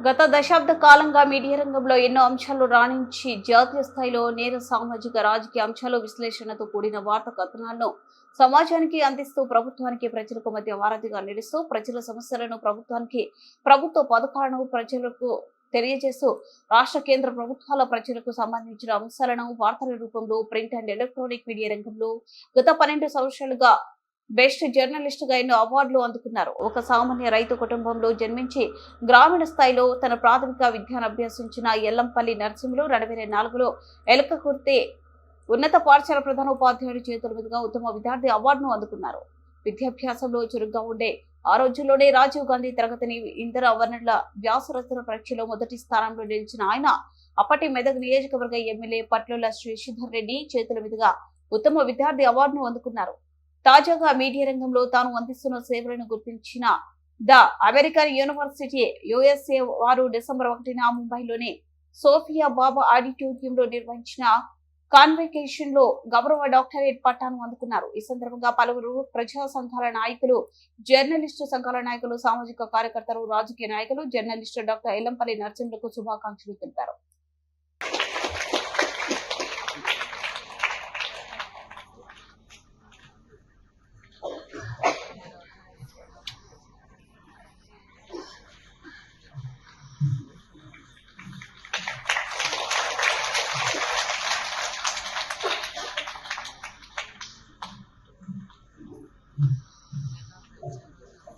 గత దశాబ్ద కాలంగా మీడియా రంగంలో ఎన్నో అంశాలు రాణించి జాతీయ స్థాయిలో నేర సామాజిక రాజకీయ అంశాలు విశ్లేషణతో కూడిన వార్త కథనాలను సమాజానికి అందిస్తూ ప్రభుత్వానికి ప్రజలకు మధ్య వారధిగా నిలుస్తూ ప్రజల సమస్యలను ప్రభుత్వానికి ప్రభుత్వ పథకాలను ప్రజలకు తెలియజేస్తూ రాష్ట్ర కేంద్ర ప్రభుత్వాల ప్రజలకు సంబంధించిన అంశాలను వార్తల రూపంలో ప్రింట్ అండ్ ఎలక్ట్రానిక్ మీడియా రంగంలో గత పన్నెండు సంవత్సరాలుగా బెస్ట్ జర్నలిస్ట్గా ఎన్నో అవార్డులు అందుకున్నారు. ఒక సామాన్య రైతు కుటుంబంలో జన్మించి గ్రామీణ స్థాయిలో తన ప్రాథమిక విద్యను అభ్యసించిన ఎల్లంపల్లి నరసింహులు రెండు వేల నాలుగులో ఎలకకుర్తి ఉన్నత పాఠశాల ప్రధానోపాధ్యాయుడి చేతుల మీదుగా ఉత్తమ విద్యార్థి అవార్డును అందుకున్నారు. విద్యాభ్యాసంలో చురుగ్గా ఉండే ఆ రోజుల్లోనే రాజీవ్ గాంధీ తరగతిని ఇంధన వర్ణుల వ్యాసరచన పరీక్షలో మొదటి స్థానంలో నిలిచిన ఆయన అప్పటి మెదక్ నియోజకవర్గ ఎమ్మెల్యే పట్లుల శ్రీశిధర్ రెడ్డి చేతుల మీదుగా ఉత్తమ విద్యార్థి అవార్డును అందుకున్నారు. తాజాగా మీడియా రంగంలో తాను అందిస్తున్న సేవలను గుర్తించిన ద అమెరికన్ యూనివర్సిటీ యుఎస్ఏ వారు డిసెంబర్ ఒకటిన ముంబైలోని సోఫియా బాబా ఆడిటోరియంలో నిర్వహించిన కాన్వెకేషన్లో గౌరవ డాక్టరేట్ పట్టాను అందుకున్నారు. ఈ సందర్భంగా పలువురు ప్రజా సంఘాల నాయకులు జర్నలిస్టు సంఘాల నాయకులు సామాజిక కార్యకర్తలు రాజకీయ నాయకులు జర్నలిస్టు డాక్టర్ ఎల్లంపల్లి నరసింహులకు శుభాకాంక్షలు తెలిపారు.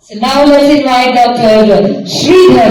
So now let's invite Dr. Sridhar